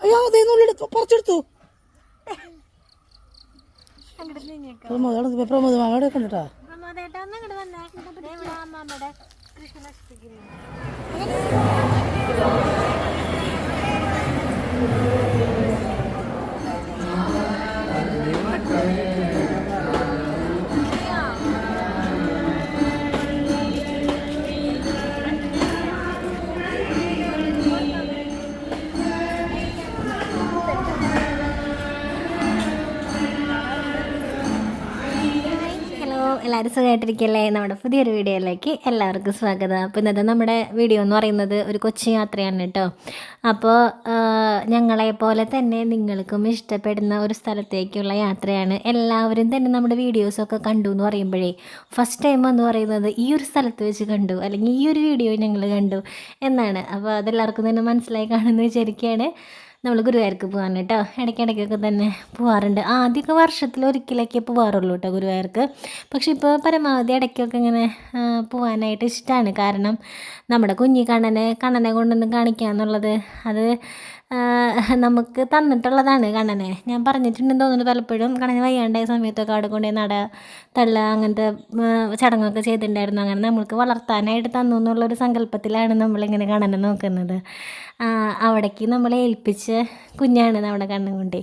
അയ്യോ അതേ നുള്ളെടുത്തു പറിച്ചെടുത്തു. പ്രമോദ് പ്രമോദ് അവിടെ കണ്ടിട്ടാ? ഹലോ എല്ലാവരും സുഖമായിട്ടിരിക്കല്ലേ നമ്മുടെ പുതിയൊരു വീഡിയോയിലേക്ക് എല്ലാവർക്കും സ്വാഗതം. അപ്പോൾ ഇന്നത്തെ നമ്മുടെ വീഡിയോ എന്ന് പറയുന്നത് ഒരു കൊച്ചു യാത്രയാണ് കേട്ടോ. അപ്പോൾ ഞങ്ങളെ പോലെ തന്നെ നിങ്ങൾക്കും ഇഷ്ടപ്പെടുന്ന ഒരു സ്ഥലത്തേക്കുള്ള യാത്രയാണ്. എല്ലാവരും തന്നെ നമ്മുടെ വീഡിയോസൊക്കെ കണ്ടു എന്ന് പറയുമ്പോഴേ ഫസ്റ്റ് ടൈം എന്ന് പറയുന്നത് ഈ ഒരു സ്ഥലത്ത് വെച്ച് കണ്ടു അല്ലെങ്കിൽ ഈ ഒരു വീഡിയോ ഞങ്ങൾ കണ്ടു എന്നാണ്. അപ്പോൾ അതെല്ലാവർക്കും തന്നെ മനസ്സിലായി കാണുമെന്ന് വിചാരിക്കുകയാണ്. നമ്മൾ ഗുരുവായൂർക്ക് പോകാൻ കേട്ടോ. ഇടയ്ക്കിടയ്ക്കൊക്കെ തന്നെ പോകാറുണ്ട് ആദ്യമൊക്കെ വർഷത്തിൽ ഒരിക്കലൊക്കെ പോകാറുള്ളൂ കേട്ടോ ഗുരുവായൂർക്ക്. പക്ഷേ ഇപ്പോൾ പരമാവധി ഇടയ്ക്കൊക്കെ ഇങ്ങനെ പോകാനായിട്ട് ഇഷ്ടമാണ് കാരണം നമ്മുടെ കുഞ്ഞി കണ്ണനെ കണ്ണനെ കൊണ്ടൊന്ന് കാണിക്കുക എന്നുള്ളത് അത് നമുക്ക് തന്നിട്ടുള്ളതാണ് കണ്ണനെ. ഞാൻ പറഞ്ഞിട്ടുണ്ടെന്ന് തോന്നുന്നു പലപ്പോഴും കണ്ണന് വയ്യാണ്ടായ സമയത്തൊക്കെ അവിടെ കൊണ്ടുപോയി നട തള്ള അങ്ങനത്തെ ചടങ്ങൊക്കെ ചെയ്തിട്ടുണ്ടായിരുന്നു. അങ്ങനെ നമ്മൾക്ക് വളർത്താനായിട്ട് തന്നു എന്നുള്ളൊരു സങ്കല്പത്തിലാണ് നമ്മളിങ്ങനെ കണ്ണനെ നോക്കുന്നത്. അവിടേക്ക് നമ്മളെ ഏൽപ്പിച്ച കുഞ്ഞാണ് നമ്മുടെ കണ്ണും കൊണ്ടേ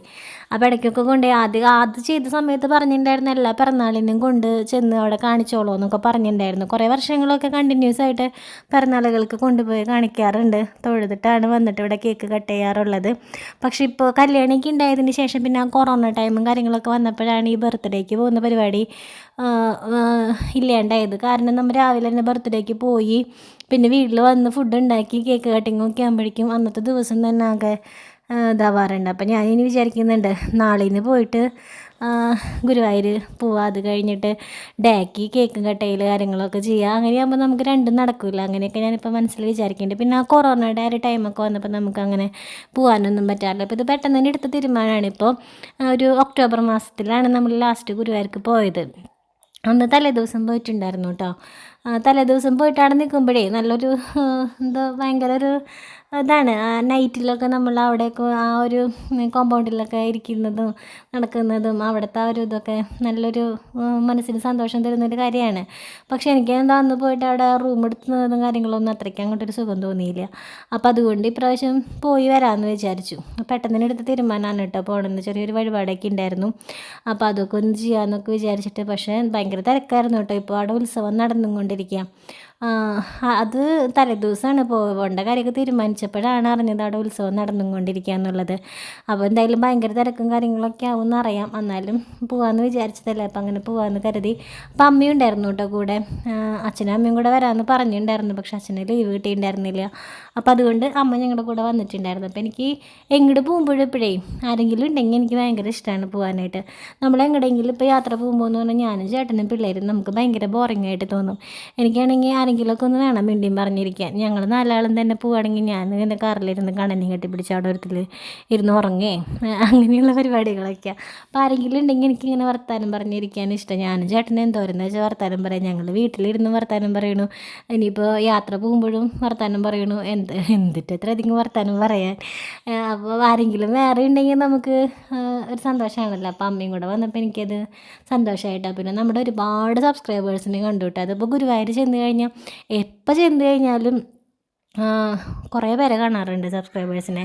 അപ്പോൾ ഇടയ്ക്കൊക്കെ കൊണ്ട് ആദ്യം ആദ്യം ചെയ്ത സമയത്ത് പറഞ്ഞിട്ടുണ്ടായിരുന്നു എല്ലാ പിറന്നാളിനും കൊണ്ട് ചെന്ന് അവിടെ കാണിച്ചോളൂ എന്നൊക്കെ പറഞ്ഞിട്ടുണ്ടായിരുന്നു. കുറേ വർഷങ്ങളൊക്കെ കണ്ടിന്യൂസ് ആയിട്ട് പിറന്നാളുകൾക്ക് കൊണ്ടുപോയി കാണിക്കാറുണ്ട്. തൊഴുതിട്ടാണ് വന്നിട്ട് ഇവിടെ കേക്ക് കട്ട് ചെയ്യാറുള്ളത്. പക്ഷേ ഇപ്പോൾ കല്യാണിക്ക് ഉണ്ടായതിന് ശേഷം പിന്നെ ആ കൊറോണ ടൈമും കാര്യങ്ങളൊക്കെ വന്നപ്പോഴാണ് ഈ ബർത്ത്ഡേക്ക് പോകുന്ന പരിപാടി ഇല്ലാണ്ടായത്. കാരണം നമ്മൾ രാവിലെ തന്നെ ബർത്ത്ഡേക്ക് പോയി പിന്നെ വീട്ടിൽ വന്ന് ഫുഡ് ഉണ്ടാക്കി കേക്ക് കട്ടിങ്ങും ഒക്കെ ആകുമ്പോഴേക്കും അന്നത്തെ ദിവസം തന്നെ ആകെ ഇതാവാറുണ്ട്. അപ്പം ഞാനിനി വിചാരിക്കുന്നുണ്ട് നാളെ നിന്ന് പോയിട്ട് ഗുരുവായൂർ പോവാം. അത് കഴിഞ്ഞിട്ട് ഡാക്കി കേക്കും കട്ടയിൽ കാര്യങ്ങളൊക്കെ ചെയ്യുക അങ്ങനെയാകുമ്പോൾ നമുക്ക് രണ്ടും നടക്കില്ല അങ്ങനെയൊക്കെ ഞാനിപ്പോൾ മനസ്സിൽ വിചാരിക്കുന്നുണ്ട് പിന്നെ ആ കൊറോണയുടെ ആ ഒരു ടൈമൊക്കെ വന്നപ്പോൾ നമുക്ക് അങ്ങനെ പോകാനൊന്നും പറ്റാറില്ല. അപ്പോൾ ഇത് പെട്ടെന്ന് തന്നെ എടുത്ത തീരുമാനമാണ് ഇപ്പോൾ ഒരു ഒക്ടോബർ മാസത്തിലാണ് നമ്മൾ ലാസ്റ്റ് ഗുരുവായൂർക്ക് പോയത്. അന്ന് തലേദിവസം പോയിട്ടുണ്ടായിരുന്നു കേട്ടോ തലേദിവസം പോയിട്ട് നിൽക്കുമ്പോഴേ നല്ലൊരു എന്താ ഭയങ്കര ഒരു ഇതാണ് ആ നൈറ്റിലൊക്കെ നമ്മൾ അവിടെയൊക്കെ ആ ഒരു കോമ്പൗണ്ടിലൊക്കെ ഇരിക്കുന്നതും നടക്കുന്നതും അവിടുത്തെ ആ ഒരു ഇതൊക്കെ നല്ലൊരു മനസ്സിന് സന്തോഷം തരുന്നൊരു കാര്യമാണ്. പക്ഷേ എനിക്ക് എന്താ അന്ന് പോയിട്ട് അവിടെ റൂം എടുത്തുന്നതും കാര്യങ്ങളൊന്നും അത്രയ്ക്ക് അങ്ങോട്ടൊരു സുഖം തോന്നിയില്ല. അപ്പോൾ അതുകൊണ്ട് ഇപ്രാവശ്യം പോയി വരാമെന്ന് വിചാരിച്ചു. പെട്ടെന്ന് എടുത്ത തീരുമാനമാണ് കേട്ടോ പോകണമെന്ന് ചെറിയൊരു വഴിപാടൊക്കെ ഉണ്ടായിരുന്നു അപ്പോൾ അതൊക്കെ ഒന്ന് ചെയ്യാമെന്നൊക്കെ വിചാരിച്ചിട്ട് പക്ഷേ ഭയങ്കര തിരക്കായിരുന്നു കേട്ടോ. ഇപ്പോൾ അവിടെ ഉത്സവം നടന്നുകൊണ്ടിരിക്കുക അത് തലേദിവസമാണ് പോകേണ്ട കാര്യമൊക്കെ തീരുമാനിച്ചപ്പോഴാണ് അറിഞ്ഞത് അവിടെ ഉത്സവം നടന്നുകൊണ്ടിരിക്കുക എന്നുള്ളത് അപ്പോൾ എന്തായാലും ഭയങ്കര തിരക്കും കാര്യങ്ങളൊക്കെ ആവും എന്നറിയാം എന്നാലും പോകാമെന്ന് വിചാരിച്ചതല്ലേ? അപ്പം അങ്ങനെ പോകാമെന്ന് കരുതി. അപ്പം അമ്മയും ഉണ്ടായിരുന്നു കേട്ടോ കൂടെ. അച്ഛനും അമ്മയും കൂടെ വരാമെന്ന് പറഞ്ഞിട്ടുണ്ടായിരുന്നു. പക്ഷെ അച്ഛനെ ലീവ് കിട്ടിയിട്ടുണ്ടായിരുന്നില്ല. അപ്പോൾ അതുകൊണ്ട് അമ്മ ഞങ്ങളുടെ കൂടെ വന്നിട്ടുണ്ടായിരുന്നു. അപ്പോൾ എനിക്ക് എങ്ങോട്ട് പോകുമ്പോഴും ഇപ്പോഴേ ആരെങ്കിലും ഉണ്ടെങ്കിൽ എനിക്ക് ഭയങ്കര ഇഷ്ടമാണ് പോകാനായിട്ട് നമ്മൾ എങ്ങടെയെങ്കിലും ഇപ്പോൾ യാത്ര പോകുമ്പോൾ എന്ന് പറഞ്ഞാൽ ഞാനും ചേട്ടനും പിള്ളേരും നമുക്ക് ഭയങ്കര ബോറിംഗ് ആയിട്ട് തോന്നും. എനിക്കാണെങ്കിൽ ആരെങ്കിലുമൊക്കെ ഒന്ന് വേണം മിണ്ടിയും പറഞ്ഞിരിക്കാൻ. ഞങ്ങൾ നാലാളും തന്നെ പോവുകയാണെങ്കിൽ ഞാൻ എന്റെ കാറിലിരുന്ന് കെട്ടി കെട്ടിപ്പിടിച്ച് അവിടെ ഒരുത്തിൽ ഇരുന്ന് ഉറങ്ങേ. അങ്ങനെയുള്ള പരിപാടികളൊക്കെ അപ്പോൾ ആരെങ്കിലും ഉണ്ടെങ്കിൽ എനിക്കിങ്ങനെ വർത്താനം പറഞ്ഞിരിക്കാൻ ഇഷ്ടം. ഞാനും ചേട്ടനും എന്തോരെന്ന് വെച്ചാൽ വർത്താനം പറയാം. ഞങ്ങൾ വീട്ടിലിരുന്ന് വർത്താനം പറയണു. ഇനിയിപ്പോൾ യാത്ര പോകുമ്പോഴും വർത്താനം പറയണു. എന്ത് എന്തിട്ട് എത്ര അധികം വർത്താനം പറയാൻ? അപ്പോൾ ആരെങ്കിലും വേറെ ഉണ്ടെങ്കിൽ നമുക്ക് ഒരു സന്തോഷമാണല്ലോ അപ്പോൾ അമ്മയും കൂടെ വന്നപ്പോൾ എനിക്കത് സന്തോഷമായിട്ടാണ് പിന്നെ നമ്മുടെ ഒരുപാട് സബ്സ്ക്രൈബേഴ്സിനെ കണ്ടു കേട്ടോ. അതിപ്പോൾ ഗുരുവായൂർ ചെന്ന് കഴിഞ്ഞാൽ എപ്പോൾ ചെന്ന് കഴിഞ്ഞാലും കുറേ പേരെ കാണാറുണ്ട് സബ്സ്ക്രൈബേഴ്സിനെ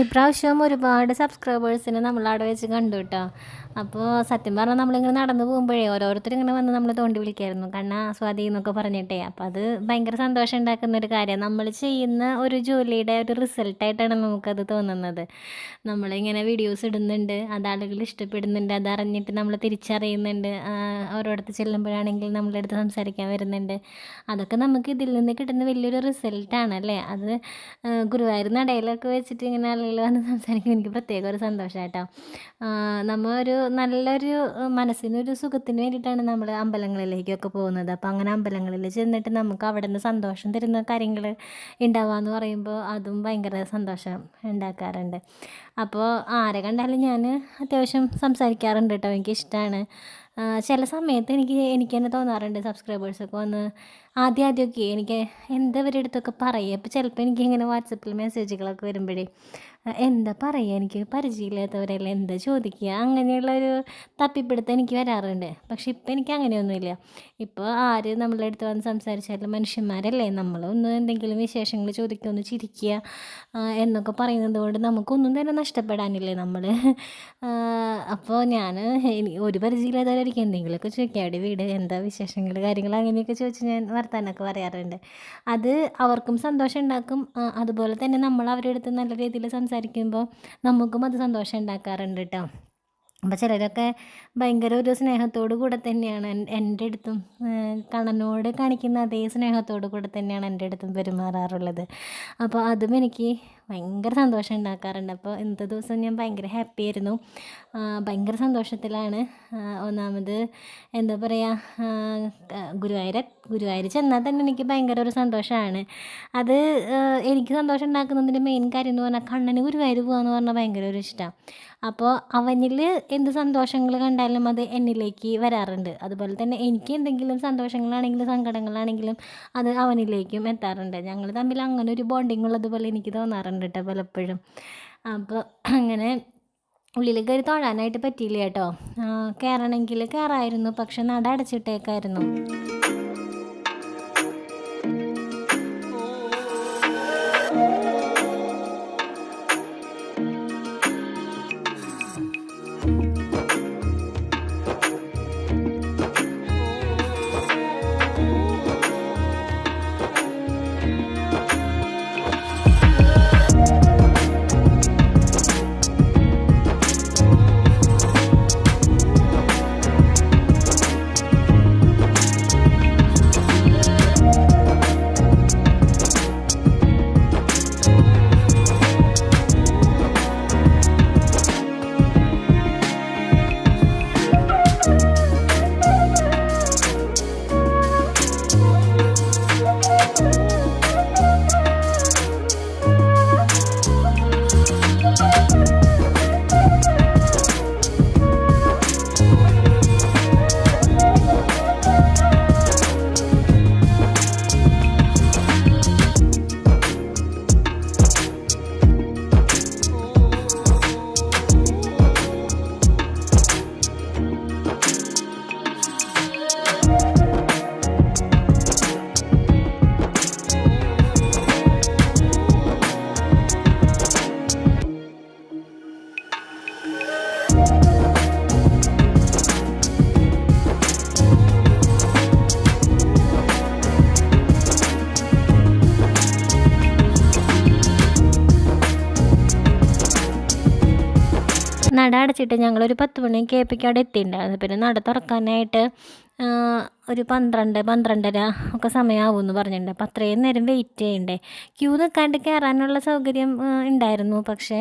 ഇപ്രാവശ്യം ഒരുപാട് സബ്സ്ക്രൈബേഴ്സിനെ നമ്മൾ അവിടെ വെച്ച് കണ്ടു കേട്ടോ അപ്പോൾ സത്യം പറഞ്ഞാൽ നമ്മളിങ്ങനെ നടന്നു പോകുമ്പോഴേ ഓരോരുത്തരും ഇങ്ങനെ വന്ന് നമ്മൾ തോണ്ടി വിളിക്കായിരുന്നു. കണ്ണ സ്വാതി എന്നൊക്കെ പറഞ്ഞിട്ടേ. അപ്പോൾ അത് ഭയങ്കര സന്തോഷം ഉണ്ടാക്കുന്ന ഒരു കാര്യം. നമ്മൾ ചെയ്യുന്ന ഒരു ജോലിയുടെ ഒരു റിസൾട്ടായിട്ടാണ് നമുക്കത് തോന്നുന്നത്. നമ്മളിങ്ങനെ വീഡിയോസ് ഇടുന്നുണ്ട് അത് ആളുകൾ ഇഷ്ടപ്പെടുന്നുണ്ട് അതറിഞ്ഞിട്ട് നമ്മൾ തിരിച്ചറിയുന്നുണ്ട്. ഓരോടത്ത് ചെല്ലുമ്പോഴാണെങ്കിൽ നമ്മളെടുത്ത് സംസാരിക്കാൻ വരുന്നുണ്ട്. അതൊക്കെ നമുക്ക് ഇതിൽ നിന്ന് കിട്ടുന്ന വലിയൊരു റിസൾട്ടാണ് അല്ലേ? അത് ഗുരുവായൂർ നടയിലൊക്കെ വെച്ചിട്ട് ഇങ്ങനെ ആളുകൾ വന്ന് സംസാരിക്കുമ്പോൾ എനിക്ക് പ്രത്യേക ഒരു സന്തോഷമായിട്ടോ നമ്മൾ ഒരു നല്ലൊരു മനസ്സിനൊരു സുഖത്തിന് വേണ്ടിയിട്ടാണ് നമ്മൾ അമ്പലങ്ങളിലേക്കൊക്കെ പോകുന്നത്. അപ്പോൾ അങ്ങനെ അമ്പലങ്ങളിൽ ചെന്നിട്ട് നമുക്ക് അവിടെ നിന്ന് സന്തോഷം തരുന്ന കാര്യങ്ങൾ ഉണ്ടാവുക എന്ന് പറയുമ്പോൾ അതും ഭയങ്കര സന്തോഷം ഉണ്ടാക്കാറുണ്ട് അപ്പോൾ ആരെ കണ്ടാലും ഞാൻ അത്യാവശ്യം സംസാരിക്കാറുണ്ട് കേട്ടോ എനിക്കിഷ്ടമാണ് ചില സമയത്ത് എനിക്ക് എനിക്ക് തന്നെ തോന്നാറുണ്ട് സബ്സ്ക്രൈബേഴ്സൊക്കെ വന്ന് ആദ്യം ആദ്യമൊക്കെ എനിക്ക് എന്താ ഇവരുടെ അടുത്തൊക്കെ പറയുക? അപ്പോൾ ചിലപ്പോൾ എനിക്ക് ഇങ്ങനെ വാട്സപ്പിൽ മെസ്സേജുകളൊക്കെ വരുമ്പോഴേ എന്താ പറയുക? എനിക്ക് പരിചയമില്ലാത്തവരെല്ലാം? എന്താ ചോദിക്കുക? അങ്ങനെയുള്ളൊരു തപ്പിപ്പിടുത്തം എനിക്ക് വരാറുണ്ട്. പക്ഷെ ഇപ്പം എനിക്ക് അങ്ങനെയൊന്നുമില്ല. ഇപ്പോൾ ആര് നമ്മളുടെ അടുത്ത് വന്ന് സംസാരിച്ചാലും മനുഷ്യന്മാരല്ലേ? നമ്മളൊന്ന് എന്തെങ്കിലും വിശേഷങ്ങൾ ചോദിക്കുക ഒന്ന് ചിരിക്കുക എന്നൊക്കെ പറയുന്നത് കൊണ്ട് നമുക്കൊന്നും തന്നെ നഷ്ടപ്പെടാനില്ലേ നമ്മൾ അപ്പോൾ ഞാൻ ഒരു പരിചയമില്ലാത്തവരായിരിക്കും. എന്തെങ്കിലുമൊക്കെ ചോദിക്കാം അവിടെ വീട് എന്താ വിശേഷങ്ങൾ കാര്യങ്ങൾ? അങ്ങനെയൊക്കെ ചോദിച്ച് ഞാൻ വർത്താനൊക്കെ പറയാറുണ്ട്. അത് അവർക്കും സന്തോഷം ഉണ്ടാക്കും അതുപോലെ തന്നെ നമ്മൾ അവരുടെ അടുത്ത് നല്ല രീതിയിൽ സംസാരിക്കുമ്പോൾ നമുക്കും അത് സന്തോഷം ഉണ്ടാക്കാറുണ്ട് കേട്ടോ. അപ്പോൾ ചിലരൊക്കെ ഭയങ്കര ഒരു സ്നേഹത്തോടു കൂടെ തന്നെയാണ് എൻ- എന്റെ അടുത്തും കണ്ണനോട് കാണിക്കുന്ന അതേ സ്നേഹത്തോടു കൂടെ തന്നെയാണ് എന്റെ അടുത്തും പെരുമാറാറുള്ളത്. അപ്പോൾ അതും എനിക്ക് ഭയങ്കര സന്തോഷം ഉണ്ടാക്കാറുണ്ട് അപ്പോൾ ഇന്നത്തെ ദിവസം ഞാൻ ഭയങ്കര ഹാപ്പി ആയിരുന്നു. ഭയങ്കര സന്തോഷത്തിലാണ്. ഒന്നാമത് എന്താ പറയുക ഗുരുവായൂർ ഗുരുവായൂർ ചെന്നാൽ തന്നെ എനിക്ക് ഭയങ്കര ഒരു സന്തോഷമാണ്. അത് എനിക്ക് സന്തോഷം ഉണ്ടാക്കുന്നതിന്റെ മെയിൻ കാര്യം എന്ന് പറഞ്ഞാൽ കണ്ണന് ഗുരുവായൂർ പോകാന്ന് പറഞ്ഞാൽ ഭയങ്കര ഒരു ഇഷ്ടമാണ് അപ്പോൾ അവനിൽ എന്ത് സന്തോഷങ്ങൾ കണ്ടാലും അത് എന്നിലേക്ക് വരാറുണ്ട്. അതുപോലെ തന്നെ എനിക്ക് എന്തെങ്കിലും സന്തോഷങ്ങളാണെങ്കിലും സങ്കടങ്ങളാണെങ്കിലും അത് അവനിലേക്കും എത്താറുണ്ട്. ഞങ്ങൾ തമ്മിൽ അങ്ങനെ ഒരു ബോണ്ടിങ് ഉള്ളതുപോലെ എനിക്ക് തോന്നാറുണ്ട്. കേട്ടോ പലപ്പോഴും. അപ്പോൾ അങ്ങനെ ഉള്ളിൽ കയറി തൊഴാനായിട്ട് പറ്റിയില്ല കേട്ടോ. കയറണമെങ്കിൽ കയറായിരുന്നു പക്ഷെ നട അടച്ചിട്ടേക്കായിരുന്നു. നട അടച്ചിട്ട് ഞങ്ങളൊരു പത്ത് മണിയൊക്കെ ആയപ്പോഴേക്കും എത്തിയിട്ടുണ്ടായിരുന്നു. പിന്നെ നട തുറക്കാനായിട്ട് ഒരു പന്ത്രണ്ട് പന്ത്രണ്ടര ഒക്കെ സമയമാവും എന്ന് പറഞ്ഞിട്ടുണ്ട്. അപ്പോൾ അത്രയും നേരം വെയിറ്റ് ചെയ്യണ്ടേ? ക്യൂ നിൽക്കാണ്ട് കയറാനുള്ള സൗകര്യം ഉണ്ടായിരുന്നു. പക്ഷേ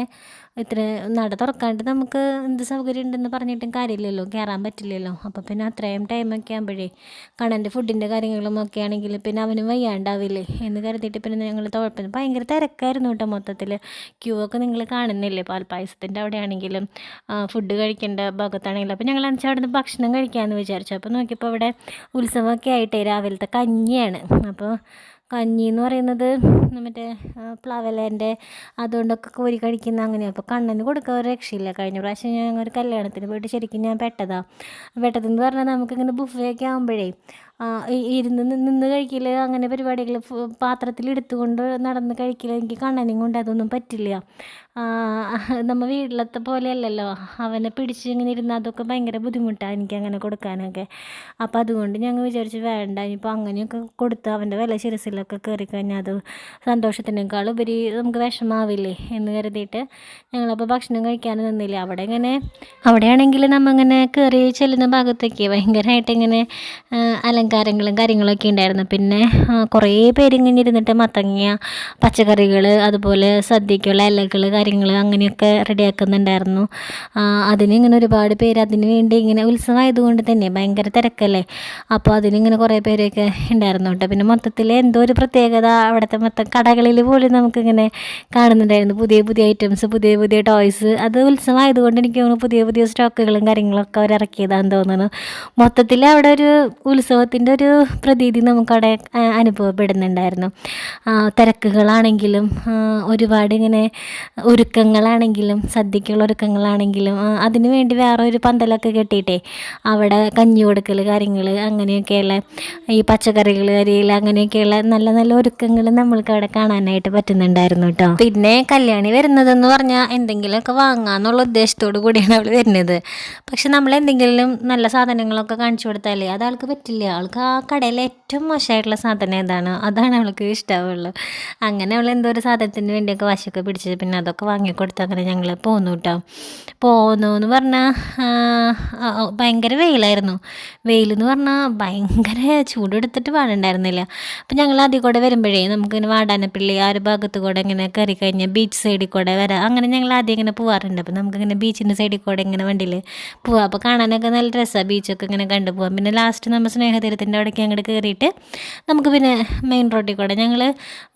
ഇത്ര നട തുറക്കാണ്ട് നമുക്ക് എന്ത് സൗകര്യം ഉണ്ടെന്ന് പറഞ്ഞിട്ടും കാര്യമില്ലല്ലോ. കയറാൻ പറ്റില്ലല്ലോ. അപ്പോൾ പിന്നെ അത്രയും ടൈമൊക്കെ ആകുമ്പോഴേ കണ്ണന്റെ ഫുഡിന്റെ കാര്യങ്ങളും ഒക്കെ ആണെങ്കിൽ പിന്നെ അവന് വയ്യാണ്ടാവില്ലേ? എന്ന് കരുതിയിട്ട് പിന്നെ ഞങ്ങൾ തുഴപ്പം ഭയങ്കര തിരക്കായിരുന്നു കേട്ടോ മൊത്തത്തിൽ ക്യൂ ഒക്കെ നിങ്ങൾ കാണുന്നില്ലേ? പാൽപ്പായസത്തിന്റെ അവിടെ ആണെങ്കിലും ഫുഡ് കഴിക്കേണ്ട ഭാഗത്താണെങ്കിലും. അപ്പോൾ ഞങ്ങൾ അഞ്ച് അവിടെ ഭക്ഷണം കഴിക്കാമെന്ന് വിചാരിച്ചു. അപ്പോൾ നോക്കിയപ്പോൾ ഇവിടെ ഉത്സവമൊക്കെ ആയിട്ടേ രാവിലത്തെ കഞ്ഞിയാണ്. അപ്പോൾ കഞ്ഞി എന്ന് പറയുന്നത് മറ്റേ പ്ലവലേന്റെ അതുകൊണ്ടൊക്കെ കോരി കഴിക്കുന്ന അങ്ങനെ അപ്പോൾ കണ്ണന് കൊടുക്കാൻ ഒരു രക്ഷയില്ല. കഴിഞ്ഞ പ്രാവശ്യം ഞാൻ ഒരു കല്യാണത്തിന് പോയിട്ട് ശരിക്കും ഞാൻ പെട്ടതാണ് പെട്ടതെന്ന് പറഞ്ഞാൽ നമുക്കിങ്ങനെ ബുഫേ ഒക്കെ ആകുമ്പോഴേ ഇരുന്ന് നിന്ന് കഴിക്കൽ അങ്ങനെ പരിപാടികൾ പാത്രത്തിൽ എടുത്തുകൊണ്ട് നടന്ന് കഴിക്കൽ എനിക്ക് കണ്ണനും കൊണ്ട് അതൊന്നും പറ്റില്ല. നമ്മൾ നമ്മ വീട്ടിലത്തെ പോലെയല്ലല്ലോ. അവനെ പിടിച്ച് ഇങ്ങനെ ഇരുന്ന് അതൊക്കെ ഭയങ്കര ബുദ്ധിമുട്ടാണ് എനിക്ക് അങ്ങനെ കൊടുക്കാനൊക്കെ. അപ്പം അതുകൊണ്ട് ഞങ്ങൾ വിചാരിച്ചു വേണ്ട ഇനിയിപ്പോൾ അങ്ങനെയൊക്കെ കൊടുത്ത് അവന്റെ വില ശിരസിലൊക്കെ കയറി കഴിഞ്ഞാൽ അത് സന്തോഷത്തിനേക്കാൾ ഉപരി നമുക്ക് വിഷമാവില്ലേ എന്ന് കരുതിയിട്ട് ഞങ്ങളപ്പോൾ ഭക്ഷണം കഴിക്കാൻ നിന്നില്ല. അവിടെ ഇങ്ങനെ അവിടെയാണെങ്കിൽ നമ്മ ഇങ്ങനെ കയറി ചെല്ലുന്ന ഭാഗത്തേക്ക് ഭയങ്കരമായിട്ട് ഇങ്ങനെ അലങ്ക അലങ്കാരങ്ങളും കാര്യങ്ങളൊക്കെ ഉണ്ടായിരുന്നു. പിന്നെ കുറേ പേര് ഇങ്ങനെ ഇരുന്നിട്ട് മത്തങ്ങ പച്ചക്കറികൾ അതുപോലെ സദ്യക്കുള്ള ഇലകൾ കാര്യങ്ങൾ അങ്ങനെയൊക്കെ റെഡിയാക്കുന്നുണ്ടായിരുന്നു. അതിന് ഇങ്ങനെ ഒരുപാട് പേര് അതിന് വേണ്ടി ഇങ്ങനെ ഉത്സവമായതുകൊണ്ട് തന്നെ ഭയങ്കര തിരക്കല്ലേ? അപ്പോൾ അതിനിങ്ങനെ കുറേ പേരൊക്കെ ഉണ്ടായിരുന്നു കേട്ടോ. പിന്നെ മൊത്തത്തിൽ എന്തോ ഒരു പ്രത്യേകത അവിടുത്തെ മൊത്തം കടകളിൽ പോലും നമുക്കിങ്ങനെ കാണുന്നുണ്ടായിരുന്നു. പുതിയ പുതിയ ഐറ്റംസ് പുതിയ പുതിയ ടോയ്സ് അത് ഉത്സവമായതുകൊണ്ട് എനിക്ക് തോന്നുന്നു പുതിയ പുതിയ സ്റ്റോക്കുകളും കാര്യങ്ങളൊക്കെ അവർ ഇറക്കിയതാണെന്ന് തോന്നുന്നു. മൊത്തത്തിൽ അവിടെ ഒരു ഉത്സവത്തിന്റെ ഒരു പ്രതീതി നമുക്കവിടെ അനുഭവപ്പെടുന്നുണ്ടായിരുന്നു. തിരക്കുകളാണെങ്കിലും ഒരുപാട് ഇങ്ങനെ ഒരുക്കങ്ങളാണെങ്കിലും സദ്യക്കുള്ള ഒരുക്കങ്ങളാണെങ്കിലും അതിന് വേണ്ടി വേറെ ഒരു പന്തലൊക്കെ കെട്ടിയിട്ടേ അവിടെ കഞ്ഞി കൊടുക്കൽ കാര്യങ്ങൾ അങ്ങനെയൊക്കെയുള്ള ഈ പച്ചക്കറികൾ അരിയിൽ അങ്ങനെയൊക്കെയുള്ള നല്ല നല്ല ഒരുക്കങ്ങൾ നമ്മൾക്ക് അവിടെ കാണാനായിട്ട് പറ്റുന്നുണ്ടായിരുന്നു കേട്ടോ. പിന്നെ കല്യാണി വരുന്നതെന്ന് പറഞ്ഞാൽ എന്തെങ്കിലുമൊക്കെ വാങ്ങാന്നുള്ള ഉദ്ദേശത്തോടു കൂടിയാണ് അവൾ വരുന്നത്. പക്ഷെ നമ്മൾ എന്തെങ്കിലും നല്ല സാധനങ്ങളൊക്കെ കാണിച്ചു കൊടുത്താലേ അത് ആൾക്ക് പറ്റില്ല. ആൾക്ക് ആ കടയിലെ ഏറ്റവും മോശമായിട്ടുള്ള സാധനം ഏതാണ്? അതാണ് അവൾക്ക് ഇഷ്ടമുള്ളൂ അങ്ങനെ അവൾ എന്തോ ഒരു സാധനത്തിന് വേണ്ടിയൊക്കെ വശമൊക്കെ പിടിച്ച് പിന്നെ അതൊക്കെ വാങ്ങിക്കൊടുത്ത് അങ്ങനെ ഞങ്ങൾ പോന്നു കേട്ടോ പോന്നു എന്ന് പറഞ്ഞാൽ ഭയങ്കര വെയിലായിരുന്നു. വെയിലെന്ന് പറഞ്ഞാൽ ഭയങ്കര ചൂടെടുത്തിട്ട് പാടുണ്ടായിരുന്നില്ല അപ്പം ഞങ്ങൾ അതിൽ കൂടെ വരുമ്പോഴേ നമുക്കിങ്ങനെ വാടാനപ്പള്ളി ആ ഒരു ഭാഗത്ത് കൂടെ ഇങ്ങനെ കയറി കഴിഞ്ഞാൽ ബീച്ച് സൈഡിൽ കൂടെ വരാം. അങ്ങനെ ഞങ്ങൾ ആദ്യം ഇങ്ങനെ പോകാറുണ്ട് അപ്പം നമുക്കിങ്ങനെ ബീച്ചിന്റെ സൈഡിൽ കൂടെ ഇങ്ങനെ വണ്ടിയിൽ പോവാം. അപ്പോൾ കാണാനൊക്കെ നല്ല രസമാണ് ബീച്ചൊക്കെ ഇങ്ങനെ കണ്ടു പോവാം പിന്നെ ലാസ്റ്റ് നമ്മൾ സ്നേഹതീരത്തിന്റെ അവിടേക്ക് അങ്ങോട്ട് കയറിയിട്ട് നമുക്ക് പിന്നെ മെയിൻ റോഡിൽ കൂടെ ഞങ്ങൾ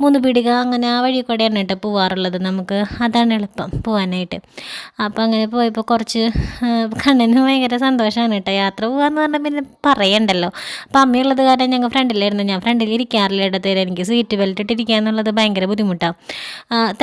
മൂന്ന് പീടിക അങ്ങനെ ആ വഴി കൂടെയാണ് കേട്ടോ പോവാറുള്ളത്. നമുക്ക് അതാണ് എളുപ്പം പോകാനായിട്ട് അപ്പോൾ അങ്ങനെ പോയപ്പോൾ കുറച്ച് കണ്ണിന് ഭയങ്കര സന്തോഷമാണ് കേട്ടോ യാത്ര പോകാമെന്ന് പറഞ്ഞാൽ പിന്നെ പറയണ്ടല്ലോ. അപ്പോൾ അമ്മയുള്ളത് കാരണം ഞങ്ങൾ ഫ്രണ്ടിലായിരുന്നു. ഞാൻ ഫ്രണ്ടിൽ ഇരിക്കാറില്ല ഇടത്തേരം എനിക്ക് സീറ്റ് ബെൽറ്റ് ഇട്ടിരിക്കുക എന്നുള്ളത് ഭയങ്കര ബുദ്ധിമുട്ടാണ്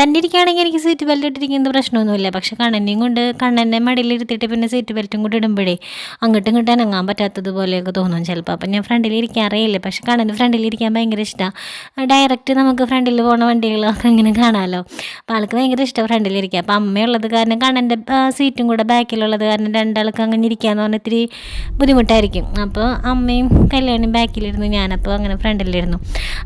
തന്നെ ഇരിക്കുകയാണെങ്കിൽ എനിക്ക് സീറ്റ് ബെൽറ്റ് ഇട്ടിരിക്കുന്നത് പ്രശ്നമൊന്നുമില്ല. പക്ഷേ കണ്ണനെയും കൊണ്ട് കണ്ണന്റെ മടിയിൽ ഇരുത്തിയിട്ട് പിന്നെ സീറ്റ് ബെൽറ്റും കൂടി ഇടുമ്പോഴേ അങ്ങോട്ടും ഇങ്ങോട്ടും അനങ്ങാൻ പറ്റാത്തതുപോലെയൊക്കെ തോന്നും ചിലപ്പോൾ അപ്പം ഞാൻ ഫ്രണ്ടിൽ അറിയില്ല? പക്ഷെ കണ്ണന് ഫ്രണ്ടിലിരിക്കാൻ ഭയങ്കര ഇഷ്ടമാണ് ഡയറക്റ്റ് നമുക്ക് ഫ്രണ്ടിൽ പോകുന്ന വണ്ടികളൊക്കെ ഇങ്ങനെ കാണാമല്ലോ അപ്പോൾ ആൾക്ക് ഭയങ്കര ഇഷ്ടം ഫ്രണ്ടിലിരിക്കുക അപ്പോൾ അമ്മയുള്ളത് കാരണം കണ്ണന്റെ സീറ്റും കൂടെ ബാക്കിലുള്ളത് കാരണം രണ്ടാൾക്ക് അങ്ങനെ ഇരിക്കാന്ന് പറഞ്ഞാൽ ഇത്തിരി ബുദ്ധിമുട്ടായിരിക്കും. അപ്പോൾ അമ്മയും കല്യാണിയും ബാക്കിലിരുന്നു ഞാനപ്പോൾ അങ്ങനെ ഫ്രണ്ടിലിരുന്നു.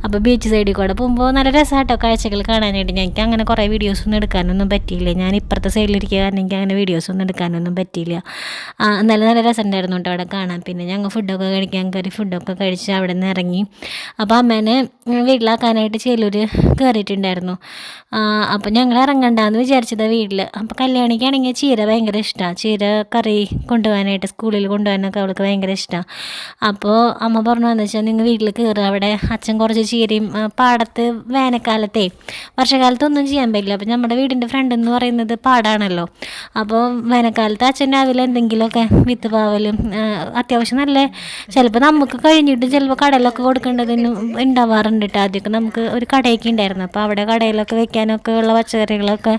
അപ്പോൾ ബീച്ച് സൈഡിൽ കൂടെ പോകുമ്പോൾ നല്ല രസമായിട്ടോ കാഴ്ചകൾ കാണാനായിട്ട്. ഞങ്ങൾക്ക് അങ്ങനെ കുറേ വീഡിയോസ് ഒന്നും എടുക്കാനൊന്നും പറ്റിയില്ല. ഞാൻ ഇപ്പുറത്തെ സൈഡിലിരിക്കുക കാരണം എനിക്ക് അങ്ങനെ വീഡിയോസ് ഒന്നും എടുക്കാനൊന്നും പറ്റിയില്ല. നല്ല നല്ല രസമുണ്ടായിരുന്നു കേട്ടോ അവിടെ കാണാൻ. പിന്നെ ഞങ്ങൾ ഫുഡൊക്കെ കഴിക്കാൻ കയറി ഫുഡൊക്കെ കഴിച്ച് അവിടെ നിന്ന് ഇറങ്ങി. അപ്പോൾ അമ്മേനെ വീട്ടിലാക്കാനായിട്ട് ചേലൂർ കയറിയിട്ടുണ്ടായിരുന്നു അപ്പോൾ ഞങ്ങൾ ഇറങ്ങണ്ടെന്ന് വിചാരിച്ചത് വീട്ടിൽ അപ്പോൾ കല്യാണിക്കാണെങ്കിൽ ചീര ഭയങ്കര ഇഷ്ടമാണ് ചീര കറി കൊണ്ടുപോകാനായിട്ട് സ്കൂളിൽ കൊണ്ടുപോകാനൊക്കെ അവൾക്ക് ഭയങ്കര ഇഷ്ടമാണ് അപ്പോൾ അമ്മ പറഞ്ഞു എന്ന് വെച്ചാൽ നിങ്ങൾ വീട്ടിൽ കയറുക അവിടെ അച്ഛൻ കുറച്ച് ചീരയും പാടത്ത് വേനൽക്കാലത്തെ വർഷകാലത്തൊന്നും ചെയ്യാൻ പറ്റില്ല. അപ്പോൾ നമ്മുടെ വീടിന്റെ ഫ്രണ്ട് എന്ന് പറയുന്നത് പാടാണല്ലോ. അപ്പോൾ വേനൽക്കാലത്ത് അച്ഛൻ രാവിലെ എന്തെങ്കിലുമൊക്കെ വിത്ത് പാവലും അത്യാവശ്യം നല്ല ചിലപ്പോൾ നമുക്ക് കഴിഞ്ഞിട്ട് ചിലപ്പോൾ കടയിലൊക്കെ കൊടുക്കേണ്ടതിന് ഉണ്ടാവാറുണ്ട് കേട്ടോ ആദ്യമൊക്കെ നമുക്ക് ഒരു കടയൊക്കെ ഉണ്ടായിരുന്നു. അപ്പോൾ അവിടെ കടയിലൊക്കെ വെക്കാനൊക്കെ ഉള്ള പച്ചക്കറികളൊക്കെ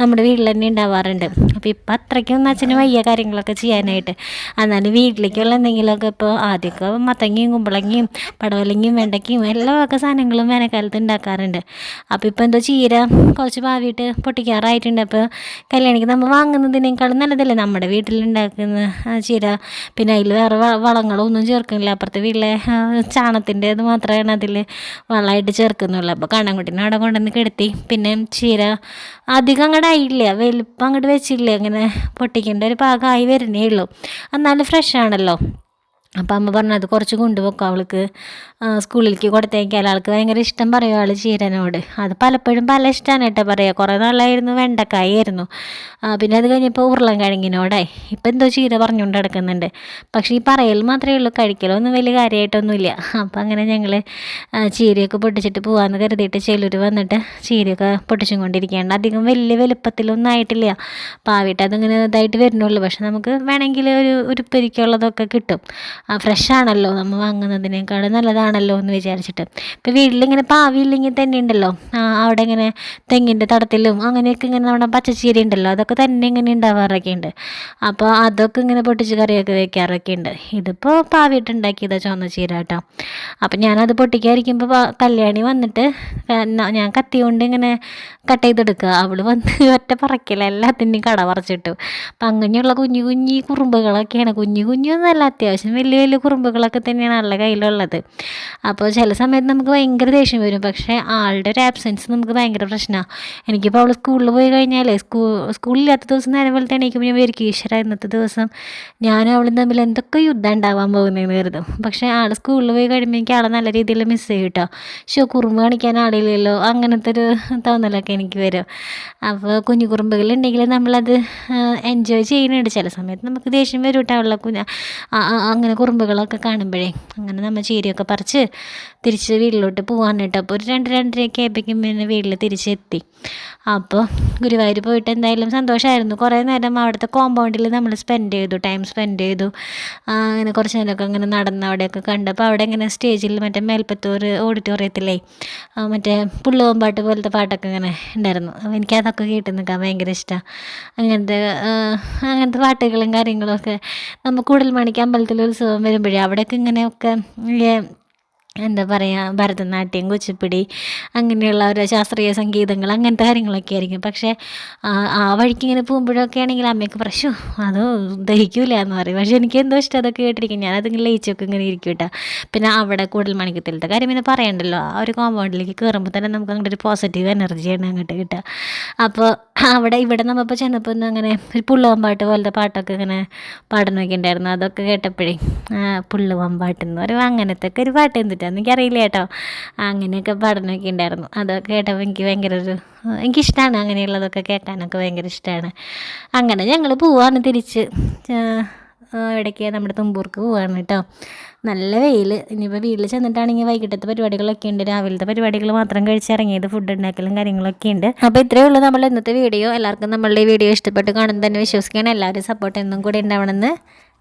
നമ്മുടെ വീട്ടിൽ തന്നെ ഉണ്ടാവാറുണ്ട്. അപ്പോൾ ഇപ്പം അത്രയ്ക്കൊന്നും അച്ഛന് വയ്യ കാര്യങ്ങളൊക്കെ ചെയ്യാനായിട്ട്. എന്നാലും വീട്ടിലേക്കുള്ള എന്തെങ്കിലുമൊക്കെ ഇപ്പോൾ ആദ്യമൊക്കെ മത്തങ്ങയും കുമ്പളങ്ങയും പടവലങ്ങയും വെണ്ടയ്ക്കയും എല്ലാ ഒക്കെ സാധനങ്ങളും വേനൽക്കാലത്ത് ഉണ്ടാക്കാറുണ്ട്. അപ്പോൾ ഇപ്പോൾ എന്തോ ചീര കുറച്ച് ഭാവിയിട്ട് പൊട്ടിക്കാറായിട്ടുണ്ട്. അപ്പോൾ കല്യാണിക്ക് നമ്മൾ വാങ്ങുന്നതിനേക്കാളും നല്ലതല്ലേ നമ്മുടെ വീട്ടിലുണ്ടാക്കുന്ന ചീര. പിന്നെ അതിൽ വേറെ വളങ്ങളോ ഒന്നും ചേർക്കുന്നില്ല. അപ്പുറത്തെ ആ, ചാണത്തിന്റേത് മാത്രമാണ് അതിൽ വളമായിട്ട് ചേർക്കുന്നുള്ളൂ. അപ്പോൾ കണ്ണൻകുട്ടീനെ അവിടെ കൊണ്ടുവന്ന് കിടത്തി. പിന്നെ ചീര അധികം അങ്ങോട്ട് ആയില്ല. വലിപ്പം അങ്ങോട്ട് വെച്ചില്ല. അങ്ങനെ പൊട്ടിക്കേണ്ട ഒരു പാകമായി വരുന്നേ ഉള്ളൂ. എന്നാലും ഫ്രഷ് ആണല്ലോ. അപ്പം അമ്മ പറഞ്ഞു അത് കുറച്ച് കൊണ്ടുപോക്കും അവൾക്ക് സ്കൂളിലേക്ക് കൊടുത്തേക്കാൽ ആൾക്ക് ഭയങ്കര ഇഷ്ടം പറയും ആൾ ചീരനോട്. അത് പലപ്പോഴും പല ഇഷ്ടമാണ് കേട്ടോ പറയുക കുറേ നാളായിരുന്നു വെണ്ടക്കായായിരുന്നു. പിന്നെ അത് കഴിഞ്ഞപ്പോൾ ഉരുളൻ കിഴങ്ങിനോടായി. ഇപ്പം എന്തോ ചീര പറഞ്ഞുകൊണ്ട് കിടക്കുന്നുണ്ട് പക്ഷേ ഈ പറയൽ മാത്രമേ ഉള്ളൂ. കഴിക്കലൊന്നും വലിയ കാര്യമായിട്ടൊന്നുമില്ല. അപ്പം അങ്ങനെ ഞങ്ങൾ ചീരയൊക്കെ പൊട്ടിച്ചിട്ട് പോകാമെന്ന് കരുതിയിട്ട് ചെലൂർ വന്നിട്ട് ചീരയൊക്കെ പൊട്ടിച്ചും കൊണ്ടിരിക്കുകയാണ് അധികം വലിയ വലുപ്പത്തിലൊന്നും ആയിട്ടില്ല. പാവിട്ട് അതിങ്ങനെ ഇതായിട്ട് വരുന്നുള്ളൂ. പക്ഷെ നമുക്ക് വേണമെങ്കിൽ ഒരു ഉരുപ്പരിക്കുള്ളതൊക്കെ കിട്ടും. ആ ഫ്രഷ് ആണല്ലോ നമ്മൾ വാങ്ങുന്നതിനേക്കാളും നല്ലതാണല്ലോ എന്ന് വിചാരിച്ചിട്ട്. ഇപ്പോൾ വീട്ടിലിങ്ങനെ പാവിയില്ലെങ്കിൽ തന്നെ ഉണ്ടല്ലോ. അവിടെ ഇങ്ങനെ തെങ്ങിന്റെ തടത്തിലും അങ്ങനെയൊക്കെ ഇങ്ങനെ നമ്മുടെ പച്ചച്ചീര ഉണ്ടല്ലോ അതൊക്കെ തന്നെ ഇങ്ങനെ ഉണ്ടാവാറൊക്കെ ഉണ്ട്. അപ്പോൾ അതൊക്കെ ഇങ്ങനെ പൊട്ടിച്ച് കറിയൊക്കെ വയ്ക്കാറൊക്കെ ഉണ്ട്. ഇതിപ്പോൾ പാവിയിട്ട് ഉണ്ടാക്കിയതാ ചുവന്ന ചീര കേട്ടോ. അപ്പം ഞാനത് പൊട്ടിക്കാതിരിക്കുമ്പോൾ കല്യാണി വന്നിട്ട് ഞാൻ കത്തി കൊണ്ട് ഇങ്ങനെ കട്ട് ചെയ്തെടുക്കുക. അവൾ വന്ന് ഒറ്റ പറക്കില്ല എല്ലാത്തിന്റെയും കട പറിച്ചിട്ടു. അപ്പം അങ്ങനെയുള്ള കുഞ്ഞു കുഞ്ഞു കുറുമ്പുകളൊക്കെയാണ്. കുഞ്ഞു കുഞ്ഞൊന്നുമല്ല അത്യാവശ്യം വലിയ വലിയ വലിയ കുറുമ്പുകളൊക്കെ തന്നെയാണ് ആളുടെ കയ്യിലുള്ളത്. അപ്പോൾ ചില സമയത്ത് നമുക്ക് ഭയങ്കര ദേഷ്യം വരും. പക്ഷേ ആളുടെ ഒരു ആബ്സെൻസ് നമുക്ക് ഭയങ്കര പ്രശ്നമാണ്. എനിക്കിപ്പോൾ അവൾ സ്കൂളിൽ പോയി കഴിഞ്ഞാൽ സ്കൂ സ്കൂളില്ലാത്ത ദിവസം നേരം പോലെ തന്നെ എനിക്ക് ഞാൻ വരിക്കും ഈശ്വര ഇന്നത്തെ ദിവസം ഞാനും അവളും തമ്മിൽ എന്തൊക്കെ യുദ്ധം ഉണ്ടാവാൻ പോകുന്നതെന്ന് കരുതും. പക്ഷേ ആൾ സ്കൂളിൽ പോയി കഴിയുമ്പോൾ എനിക്ക് ആളെ നല്ല രീതിയിൽ മിസ് ചെയ്യും കേട്ടോ. പക്ഷേ കുറുമ്പ് കാണിക്കാൻ ആളില്ലല്ലോ. അങ്ങനത്തെ ഒരു തോന്നലൊക്കെ എനിക്ക് വരും. അപ്പോൾ കുഞ്ഞു കുറുമ്പുകളുണ്ടെങ്കിൽ നമ്മളത് എൻജോയ് ചെയ്യുന്നുണ്ട്. ചില സമയത്ത് നമുക്ക് ദേഷ്യം വരും കേട്ടോ അവളുടെ കുഞ്ഞ അങ്ങനെ കുറുമ്പുകളൊക്കെ കാണുമ്പോഴേ അങ്ങനെ നമ്മൾ ചീരയൊക്കെ പറിച്ച് തിരിച്ച് വീട്ടിലോട്ട് പോകാൻ കേട്ടോ അപ്പോൾ ഒരു രണ്ട് രണ്ടരയൊക്കെ ആയപ്പോഴേക്കും പിന്നെ വീട്ടിൽ തിരിച്ചെത്തി. അപ്പോൾ ഗുരുവായൂർ പോയിട്ട് എന്തായാലും സന്തോഷമായിരുന്നു കുറേ നേരം അവിടുത്തെ കോമ്പൗണ്ടിൽ നമ്മൾ സ്പെൻഡ് ചെയ്തു ടൈം സ്പെൻഡ് ചെയ്തു. അങ്ങനെ കുറച്ച് നേരമൊക്കെ അങ്ങനെ നടന്ന് അവിടെയൊക്കെ കണ്ടപ്പോൾ അവിടെ ഇങ്ങനെ സ്റ്റേജിൽ മറ്റേ മേൽപ്പത്തൂർ ഓഡിറ്റോറിയത്തിലേ മറ്റേ പുള്ളുവമ്പാട്ട് പോലത്തെ പാട്ടൊക്കെ ഇങ്ങനെ ഉണ്ടായിരുന്നു അപ്പോൾ എനിക്ക് അതൊക്കെ കേട്ട് നിൽക്കാൻ ഭയങ്കര ഇഷ്ടമാണ് അങ്ങനത്തെ അങ്ങനത്തെ പാട്ടുകളും കാര്യങ്ങളും കാര്യങ്ങളൊക്കെ നമ്മൾ കൂടൽമണിക്ക് അമ്പലത്തിൽ ഉത്സവം വരുമ്പോഴേ അവിടെയൊക്കെ ഇങ്ങനെയൊക്കെ എന്താ പറയുക ഭരതനാട്യം കുച്ചിപ്പിടി അങ്ങനെയുള്ള ഓരോ ശാസ്ത്രീയ സംഗീതങ്ങൾ അങ്ങനത്തെ കാര്യങ്ങളൊക്കെ ആയിരിക്കും. പക്ഷേ ആ വഴിക്ക് ഇങ്ങനെ പോകുമ്പോഴൊക്കെ ആണെങ്കിൽ അമ്മയ്ക്ക് പ്രശ്നം അത് ദഹിക്കൂല എന്ന് പറയും. പക്ഷെ എനിക്ക് എന്തോ ഇഷ്ടം അതൊക്കെ കേട്ടിരിക്കും. ഞാനതിങ്ങനെ ലയിച്ചൊക്കെ ഇങ്ങനെ ഇരിക്കും കേട്ടോ. പിന്നെ അവിടെ കൂടുതൽ മണിക്കത്തിലത്തെ കാര്യം പിന്നെ പറയണ്ടല്ലോ. ആ ഒരു കോമ്പൗണ്ടിലേക്ക് കയറുമ്പോൾ തന്നെ നമുക്ക് അങ്ങോട്ട് ഒരു പോസിറ്റീവ് എനർജിയാണ് അങ്ങോട്ട് കിട്ടുക. അപ്പോൾ അവിടെ ഇവിടെ നമ്മളിപ്പോൾ ചെന്നപ്പോൾ ഒന്ന് അങ്ങനെ ഒരു പുള്ളുവമ്പാട്ട് പോലത്തെ പാട്ടൊക്കെ ഇങ്ങനെ പാടുന്നൊക്കെ ഉണ്ടായിരുന്നു. അതൊക്കെ കേട്ടപ്പോഴേ പുള്ളുവമ്പാട്ട് എന്ന് പറയുമ്പോൾ അങ്ങനത്തെ ഒക്കെ ഒരു പാട്ട് എന്തിട്ടാന്ന് എനിക്കറിയില്ല കേട്ടോ. അങ്ങനെയൊക്കെ പഠനമൊക്കെ ഉണ്ടായിരുന്നു. അതൊക്കെ കേട്ടപ്പോൾ എനിക്ക് ഭയങ്കര ഒരു എനിക്കിഷ്ടമാണ് അങ്ങനെയുള്ളതൊക്കെ കേൾക്കാനൊക്കെ ഭയങ്കര ഇഷ്ടമാണ് അങ്ങനെ ഞങ്ങൾ പോവാണ് തിരിച്ച്. ഇടയ്ക്ക് നമ്മുടെ തുമ്പൂർക്ക് പോവാണ് കേട്ടോ. നല്ല വെയിൽ ഇനിയിപ്പോൾ വീട്ടിൽ ചെന്നിട്ടാണെങ്കിൽ വൈകിട്ടത്തെ പരിപാടികളൊക്കെ ഉണ്ട്. രാവിലത്തെ പരിപാടികൾ മാത്രം കഴിച്ചിറങ്ങിയത് ഫുഡ് ഉണ്ടാക്കലും കാര്യങ്ങളൊക്കെ ഉണ്ട്. അപ്പോൾ ഇത്രയേ ഉള്ളൂ നമ്മൾ ഇന്നത്തെ വീഡിയോ. എല്ലാവർക്കും നമ്മളുടെ ഈ വീഡിയോ ഇഷ്ടപ്പെട്ട് കാണുന്നതന്നെ വിശ്വസിക്കുകയാണ് എല്ലാവരും സപ്പോർട്ട് എന്നും കൂടി ഉണ്ടാവണമെന്ന്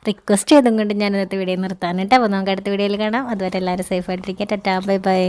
റിക്വസ്റ്റ് ചെയ്തും കൊണ്ട് ഞാൻ ഇന്നത്തെ വീഡിയോ നിർത്താനായിട്ട് അപ്പോൾ നമുക്ക് അടുത്ത വീഡിയോയിൽ കാണാം. അതുവരെ എല്ലാവരും സേഫ് ആയിട്ടിരിക്കുക ടാറ്റാ ബൈ ബൈ.